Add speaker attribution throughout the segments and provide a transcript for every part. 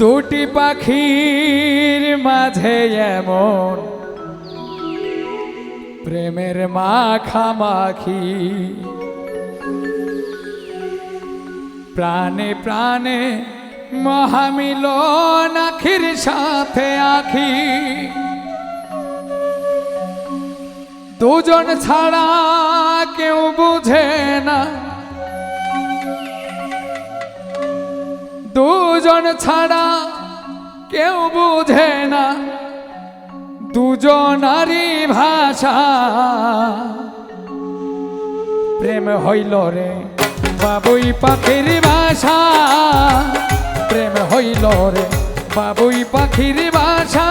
Speaker 1: দুটি পাখির মাঝে এমন প্রেমের মাখামাখি। প্রাণে প্রাণে মহামিল আখির সাথে আখি। দুজন ছাড়া কেউ বুঝে না দুজন ছাড়া কেউ বুঝে না। দুজনারই ভাষা। প্রেম হইল রে বাবুই পাখির ভাষা। প্রেম হইল রে বাবুই পাখির ভাষা।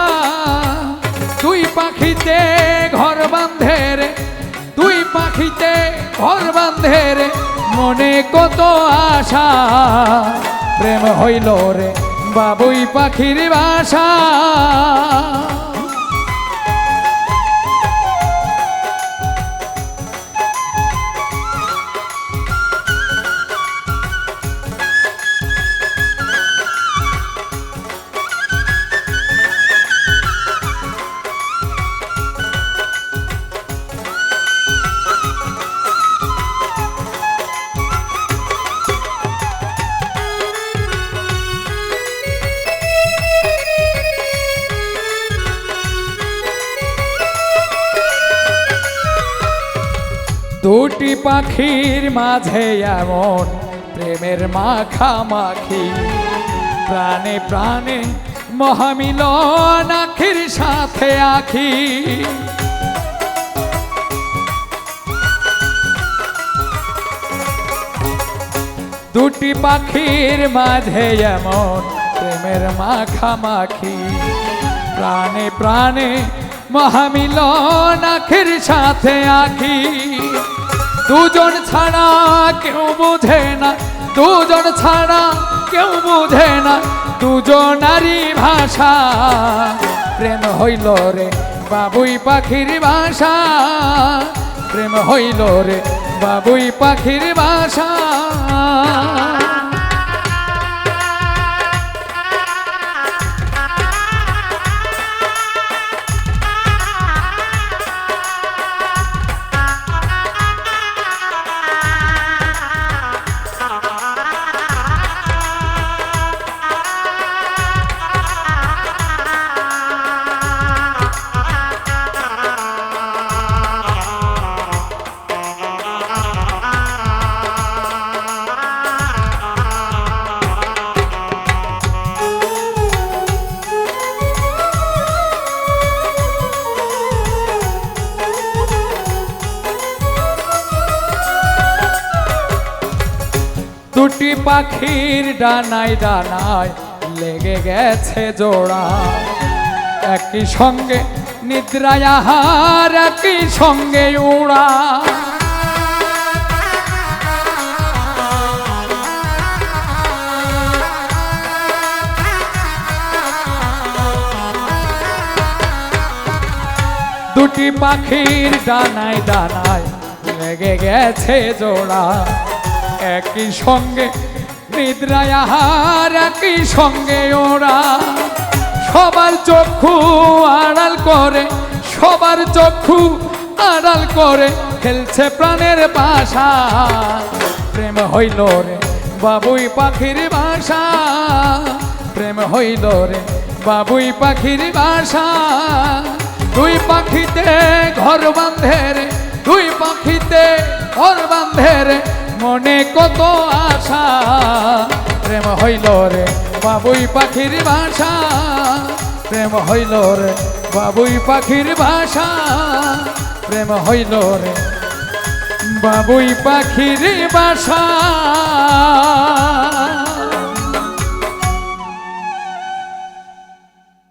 Speaker 1: দুই পাখিতে ঘর বাঁধে রে, দুই পাখিতে ঘর বাঁধে রে, মনে কত আশা। প্রেম হইল রে বাবুই পাখির বাসা। দুটি পাখির মাঝে এমন প্রেমের মাখামাখি। প্রাণে প্রাণে মহামিলন আখির সাথে আখি। দুটি পাখির মাঝে এমন প্রেমের মাখামাখি। প্রাণে প্রাণে মহামিলন আখির সাথে আখি। দুজন ছাড়া কেউ বুঝে না, দুজন ছাড়া কেউ বুঝে না, দুজনারই ভাষা। প্রেম হইল রে বাবুই পাখির ভাষা, প্রেম হইল রে বাবুই পাখির ভাষা। দুটি পাখির ডানায় ডানায় লেগে গেছে জোড়া। একই সঙ্গে নিদ্রায় আহার, একই সঙ্গে উড়া। দুটি পাখির ডানায় ডানায় লেগে গেছে জোড়া। একই সঙ্গে নিদ্রায় আহার, একই সঙ্গে ওরা সবার চক্ষু আড়াল করে, সবার চক্ষু আড়াল করে, খেলছে প্রাণের বাসা। প্রেম হইল রে বাবুই পাখির বাসা, প্রেম হইল রে বাবুই পাখির বাসা। দুই পাখিতে ঘর বাঁধে রে, দুই পাখিতে ঘর বাঁধে রে মনে কত আশা। প্রেম হইল রে বাবুই পাখির ভাষা। প্রেম হইল রে বাবুই পাখির ভাষা। প্রেম হইল রে বাবুই পাখির বাসা